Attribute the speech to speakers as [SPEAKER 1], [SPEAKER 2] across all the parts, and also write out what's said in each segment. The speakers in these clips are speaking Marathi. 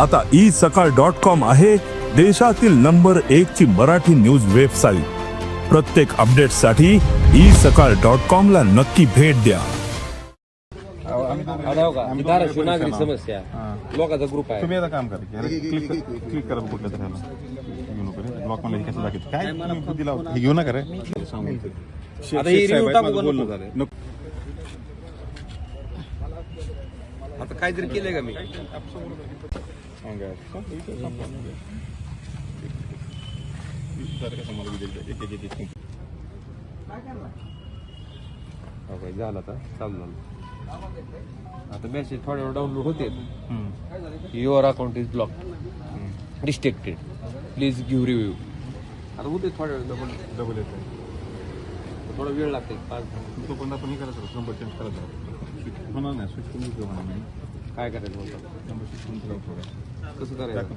[SPEAKER 1] आता ई सकाळ डॉट कॉम आहे देशातील नंबर एक ची मराठी न्यूज वेबसाईट. प्रत्येक अपडेटसाठी ई सकाळ डॉट कॉम ला नक्की भेट द्या.
[SPEAKER 2] हो ही धाराशिव समस्या लोकांचा ग्रुप आहे
[SPEAKER 3] तुम्ही आता काम करा. क्लिक क्लिक करा कुठलं तर ह्याला. घेऊ नको रे ब्लॉक मला हे कसं दाखवत? काय तुम्ही बुद्धी लावता? हे घेऊ नका रे. सांगून ते. शेख-
[SPEAKER 2] आता ही केलंय का मी? काय, झालं आता. मेसेज थोड्या डाउनलोड होते. Your account is block restricted please give review आता होते थोड्या डबल
[SPEAKER 3] डबल येतं.
[SPEAKER 2] थोडा वेळ लागते पाच
[SPEAKER 3] तो पण आपण हे करायचं नंबर चेंज करायचा. होणार नाही स्विच करून म्हणा मी
[SPEAKER 2] काय करायचं म्हणतो कसं करायचं?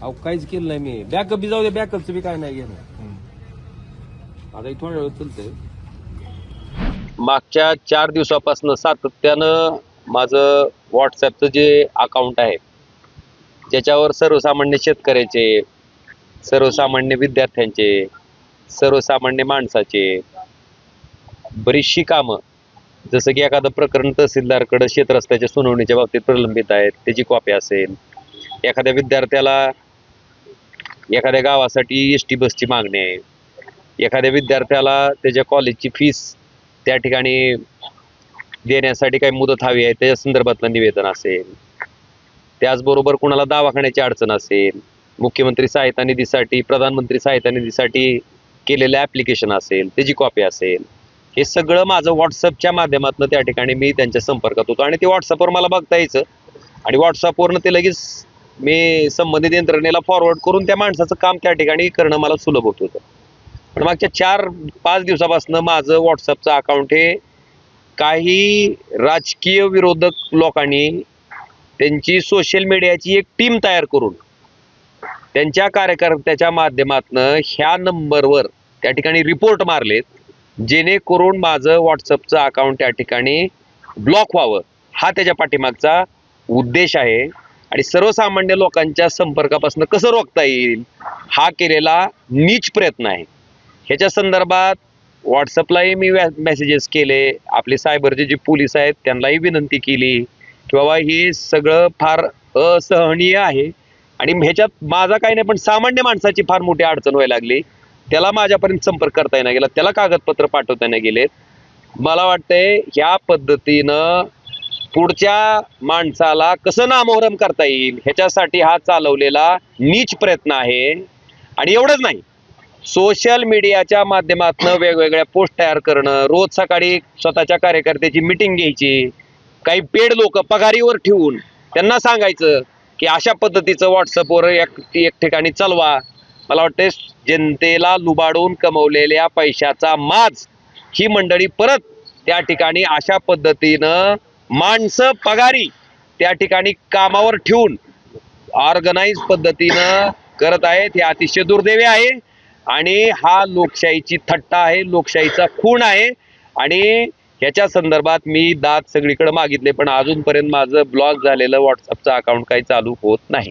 [SPEAKER 2] अहो काहीच केलं नाही मी. बॅकअप बी जाऊ दे बॅकअपचं बी काय नाही घेणार. आता एक थोड्या वेळ चलतंय.
[SPEAKER 4] मागच्या चार दिवसापासून सातत्यानं माझं व्हॉट्सॲपचं जे अकाउंट आहे ज्याच्यावर सर्वसामान्य शेतकऱ्याचे सर्वसामान्य विद्यार्थ्यांचे सर्वसामान्य माणसाचे बरीचशी कामं जसं की एखादं प्रकरण तहसीलदारकडे शेतरस्त्याच्या सुनावणीच्या बाबतीत प्रलंबित आहेत त्याची कॉपी असेल. एखाद्या विद्यार्थ्याला एखाद्या गावासाठी एस टी बसची मागणी आहे. एखाद्या विद्यार्थ्याला त्याच्या कॉलेजची फीस त्या ठिकाणी देण्यासाठी काही मुदत हवी आहे त्याच्या संदर्भातलं निवेदन असेल. त्याचबरोबर कुणाला दवाखान्याची अडचण असेल मुख्यमंत्री सहायता निधीसाठी प्रधानमंत्री सहायता निधीसाठी केलेलं ॲप्लिकेशन असेल त्याची कॉपी असेल. हे सगळं माझं व्हॉट्सअपच्या माध्यमातून त्या ठिकाणी मी त्यांच्या संपर्कात होतो. आणि ते व्हॉट्सअपवर मला बघता यायचं. आणि व्हॉट्सअपवरनं ते लगेच मी संबंधित यंत्रणेला फॉरवर्ड करून त्या माणसाचं काम त्या ठिकाणी करणं मला सुलभ होत होतं. पण मागच्या चार पाच दिवसापासून माझं व्हॉट्सअपचं अकाउंट हे काही राजकीय विरोधक लोकांनी त्यांची सोशल मीडियाची एक टीम तयार करून त्यांच्या कार्यकर्त्याच्या माध्यमातनं ह्या नंबरवर त्या ठिकाणी रिपोर्ट मारलेत. जेणेकरून माझं व्हॉट्सअपचं अकाउंट त्या ठिकाणी ब्लॉक व्हावं. हा त्याच्या पाठीमागचा उद्देश आहे. आणि सर्वसामान्य लोकांच्या संपर्कापासून कसं रोखता येईल हा केलेला नीच प्रयत्न आहे. ह्याच्या संदर्भात व्हॉट्सअपलाही मी मेसेजेस केले. आपले सायबरचे जे पोलीस आहेत त्यांनाही विनंती केली. की बाबा हे सगळं फार असहनीय आहे. आणि ह्याच्यात माझा काही नाही पण सामान्य माणसाची फार मोठी अडचण व्हायला लागली. त्याला माझ्यापर्यंत संपर्क करता येणार गेला. त्याला कागदपत्र पाठवता येणार गेलेत मला वाटतंय ह्या पद्धतीनं पुढच्या माणसाला कसं नामोहरम करता येईल ह्याच्यासाठी हा चालवलेला नीच प्रयत्न आहे. आणि एवढंच नाही. सोशल मीडियाच्या माध्यमातून वेगवेगळ्या पोस्ट तयार करणं रोज सकाळी स्वतःच्या कार्यकर्त्याची मिटिंग घ्यायची काही पेड लोक पगारीवर ठेवून त्यांना सांगायचं की अशा पद्धतीचं व्हॉट्सअपवर एक एक ठिकाणी चालवा. मला वाटते जनतेला लुबाडून कमवलेल्या पैशाचा माज ही मंडळी परत त्या ठिकाणी अशा पद्धतीनं माणसं पगारी त्या ठिकाणी कामावर ठेवून ऑर्गनाईज पद्धतीनं करत आहेत हे अतिशय दुर्दैवी आहे. आणि हा लोकशाहीची थट्टा आहे लोकशाहीचा खून आहे. आणि ह्याच्या संदर्भात मी दाद सगळीकडे मागितले पण अजूनपर्यंत माझं ब्लॉक झालेलं व्हॉट्सअपचं अकाउंट काही चालू होत नाही.